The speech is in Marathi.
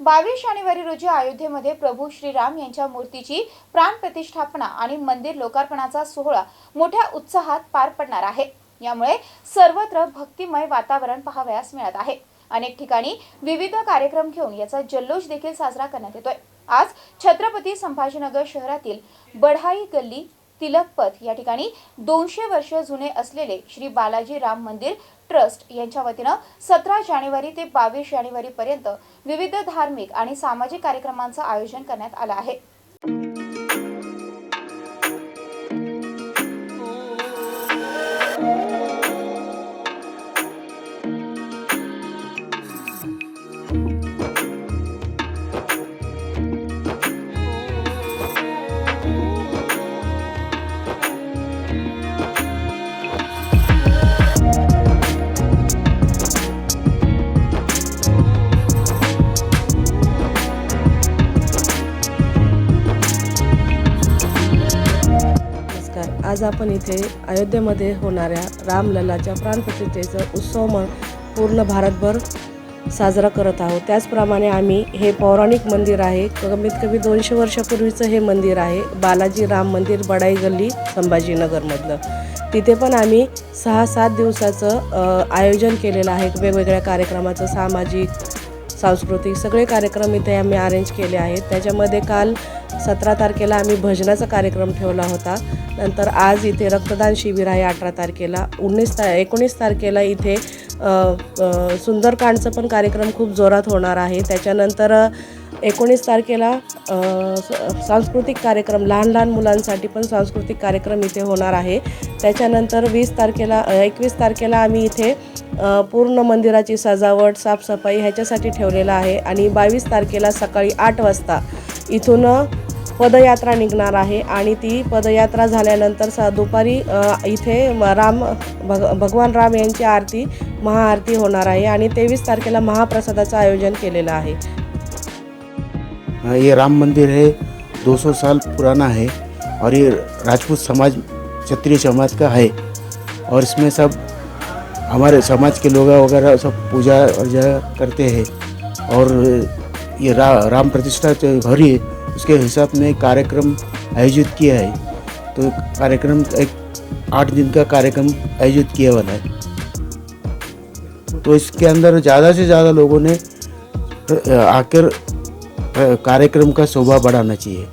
बावीस जानेवारी रोजी अयोध्येमध्ये प्रभू श्रीराम यांच्या मूर्तीची प्राण प्रतिष्ठापना आणि मंदिर लोकार्पणाचा सोहळा मोठ्या उत्साहात पार पडणार आहे. यामुळे सर्वत्र भक्तिमय वातावरण पाहावयास मिळत आहे. अनेक ठिकाणी विविध कार्यक्रम घेऊन याचा जल्लोष देखील साजरा करण्यात येतोय. आज छत्रपती संभाजीनगर शहरातील बढाई गल्ली तिलकपथ या ठिकाणी दोनशे वर्ष जुने असलेले श्री बालाजी राम मंदिर ट्रस्ट यांच्या वतीनं सतरा जानेवारी ते बावीस जानेवारी पर्यंत विविध धार्मिक आणि सामाजिक कार्यक्रमांचं आयोजन करण्यात आलं आहे. आज आपण इथे अयोध्येमध्ये होणाऱ्या रामललाच्या प्राणप्रतिष्ठेचा उत्सव म पूर्ण भारतभर साजरा करत आहोत. त्याचप्रमाणे आम्ही हे पौराणिक मंदिर आहे. कमीत कमी दोनशे वर्षापूर्वीचं हे मंदिर आहे. बालाजी राम मंदिर बडाई गल्ली संभाजीनगरमधलं. तिथे पण आम्ही सहा सात दिवसाचं आयोजन केलेलं आहे. वेगवेगळ्या कार्यक्रमाचं सामाजिक सांस्कृतिक सगळे कार्यक्रम इथे आम्ही अरेंज केले आहेत. त्याच्यामध्ये काल सतरा तारखेला आम्ही भजनाचा कार्यक्रम ठेवला होता. नंतर आज इथे रक्तदान शिबिर आहे अठरा तारखेला. उन्नीस ता एकोणीस तारखेला इथे सुंदरकांडचं पण कार्यक्रम खूप जोरात होणार आहे. त्याच्यानंतर एकोणीस तारखेला सांस्कृतिक कार्यक्रम लहान लहान मुलांसाठी पण सांस्कृतिक कार्यक्रम इथे होणार आहे. त्याच्यानंतर वीस तारखेला एकवीस तारखेला आम्ही इथे पूर्ण मंदिराची सजावट साफसफाई ह्याच्यासाठी ठेवलेला आहे आणि बावीस तारखेला सकाळी आठ वाजता इथून पदयात्रा निघणार आहे आणि ती पदयात्रा झाल्यानंतर स दुपारी इथे राम भग भगवान राम यांची आरती महाआरती होणार आहे आणि तेवीस तारखेला महाप्रसादाचं आयोजन केलेलं आहे. हे ये राम मंदिर है 200 साल पुराना है और ये राजपूत समाज क्षत्रिय समाज का है और इसमें सब हमारे समाज के लोग वगैरह सब पूजा अर्जा करते हैं। और ये रा, राम प्रतिष्ठा जो हो है। उसके हिसाब में कार्यक्रम आयोजित किया है। तो कार्यक्रम एक आठ दिन का कार्यक्रम आयोजित किया हुआ है। तो इसके अंदर ज़्यादा से ज़्यादा लोगों ने आकर कार्यक्रम का शोभा बढ़ाना चाहिए।